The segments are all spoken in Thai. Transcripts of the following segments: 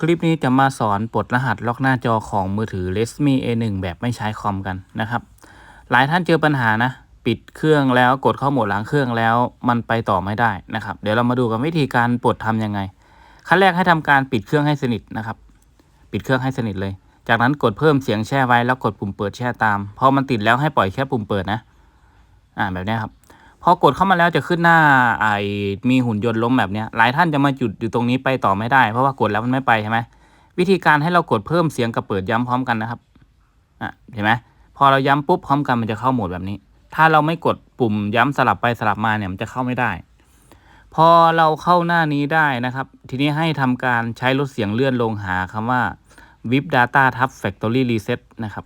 คลิปนี้จะมาสอนปลดรหัสล็อกหน้าจอของมือถือ Redmi A1 แบบไม่ใช้คอมกันนะครับ หลายท่านเจอปัญหานะ ปิดเครื่องแล้วกดเข้าโหมดล้างเครื่องแล้วมันไปต่อไม่ได้นะครับ เดี๋ยวเรามาดูกันวิธีการปลดทำยังไง ขั้นแรกให้ทำการปิดเครื่องให้สนิทนะครับ ปิดเครื่องให้สนิทเลย จากนั้นกดเพิ่มเสียงแช่ไว้แล้วกดปุ่มเปิดแช่ตาม พอมันติดแล้วให้ปล่อยแค่ปุ่มเปิดนะ อ่าแบบนี้ครับ พอกดเข้ามาแล้วจะขึ้นหน้าไอมีหุ่นยนต์ล้มแบบเนี้ยหลายท่านจะมาจุดอยู่ตรงนี้ไปต่อไม่ได้ เพราะว่ากดแล้วมันไม่ไปใช่ไหมวิธีการให้เรากดเพิ่มเสียงกับเปิดย้ำพร้อมกันนะครับอะเห็นไหมพอเราย้ำปุ๊บพร้อมกันมันจะเข้าโหมดแบบนี้ ถ้าเราไม่กดปุ่มย้ำสลับไปสลับมาเนี่ยมันจะเข้าไม่ได้ พอเราเข้าหน้านี้ได้นะครับ ทีนี้ให้ทำการใช้ลดเสียงเลื่อนลงหาคำว่า VIP Data ทับ Factory Reset นะครับ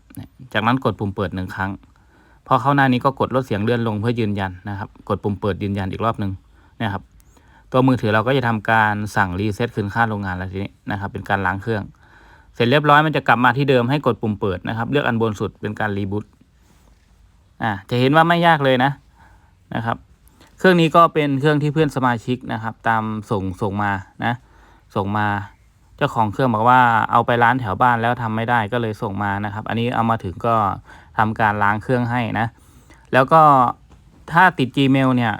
จากนั้นกดปุ่มเปิดหนึ่งครั้ง พอเข้าหน้านี้ก็กดลดเสียงเลื่อนลงเพื่อยืนยันนะครับ กดปุ่มเปิดยืนยันอีกรอบหนึ่งนะครับ ตัวมือถือเราก็จะทำการสั่งรีเซ็ตคืนค่าโรงงานแล้วทีนี้นะครับ เป็นการล้างเครื่อง เสร็จเรียบร้อยมันจะกลับมาที่เดิมให้กดปุ่มเปิดนะครับ เลือกอันบนสุดเป็นการรีบูตอ่าจะเห็นว่าไม่ยากเลยนะนะครับ เครื่องนี้ก็เป็นเครื่องที่เพื่อนสมาชิกนะครับ ตามส่งส่งมานะ ส่งมาเจ้าของเครื่องบอกว่าเอาไปร้านแถวบ้านแล้วทำไม่ได้ก็เลยส่งมานะครับ อันนี้เอามาถึงก็ ทำการล้างเครื่องให้นะ แล้วก็ถ้าติด Gmail เนี่ย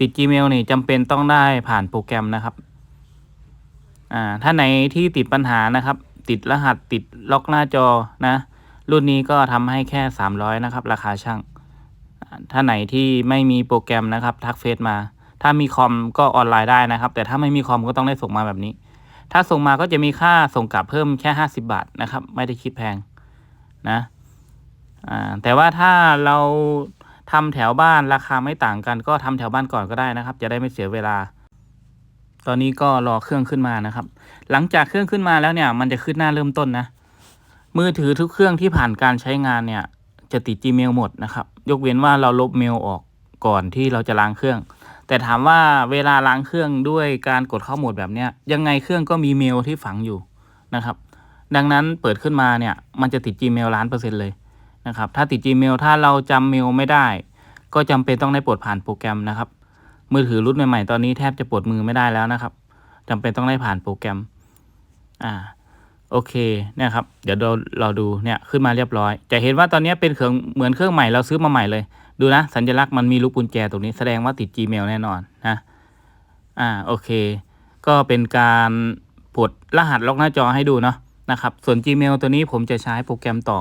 ติด Gmail นี่จำเป็นต้องได้ผ่านโปรแกรมนะครับอ่าถ้าไหนที่ติดปัญหานะครับ ติดรหัสติดล็อกหน้าจอนะ รุ่นนี้ก็ทำให้แค่ 300 นะครับ ราคาช่าง ถ้าไหนที่ไม่มีโปรแกรมนะครับ ทักเฟซมา ถ้ามีคอมก็ออนไลน์ได้นะครับ แต่ถ้าไม่มีคอมก็ต้องได้ส่งมาแบบนี้ ถ้าส่งมาก็จะมีค่าส่งกลับเพิ่มแค่ 50 บาทนะครับ ไม่ได้คิดแพงนะ อ่าแต่ว่าถ้าเราทำแถวบ้านราคาไม่ต่างกัน ก็ทำแถวบ้านก่อนก็ได้นะครับ จะได้ไม่เสียเวลา ตอนนี้ก็รอเครื่องขึ้นมานะครับ หลังจากเครื่องขึ้นมาแล้วเนี่ย มันจะขึ้นหน้าเริ่มต้นนะ มือถือทุกเครื่องที่ผ่านการใช้งานเนี่ย จะติด Gmail หมดนะครับ ยกเว้นว่าเราลบเมลออกก่อนที่เราจะล้างเครื่อง แต่ถามว่าเวลาล้างเครื่องด้วยการกดเข้าโหมดแบบเนี้ยยังไงเครื่องก็มีเมลที่ฝังอยู่นะครับ ดังนั้นเปิดขึ้นมาเนี่ย มันจะติด Gmail ล้านเปอร์เซ็นต์เลย นะครับ ถ้าติด Gmail ถ้าเราจำเมลไม่ได้ ก็จำเป็นต้องได้ปลดผ่านโปรแกรมนะครับ มือถือรุ่นใหม่ๆ ตอนนี้แทบจะปลดมือไม่ได้แล้วนะครับจำเป็นต้องได้ผ่านโปรแกรม อ่า โอเค เนี่ยครับ เดี๋ยวเราเราดู เนี่ย ขึ้นมาเรียบร้อย จะเห็นว่าตอนนี้เป็นเครื่องเหมือนเครื่องใหม่เราซื้อมาใหม่เลย ดูนะ สัญลักษณ์มันมีลูกกุญแจตรงนี้แสดงว่าติด Gmail แน่นอนนะ อ่า โอเค ก็เป็นการปลดรหัสล็อกหน้าจอให้ดูเนาะนะครับ ส่วน Gmail ตัวนี้ผมจะใช้โปรแกรมต่อ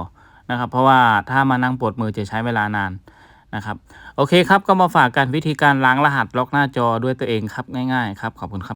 นะครับ เพราะว่าถ้ามานั่งปวดมือจะใช้เวลานานนะครับ โอเคครับ ก็มาฝากกันวิธีการล้างรหัสล็อกหน้าจอด้วยตัวเองครับง่ายๆครับขอบคุณครับ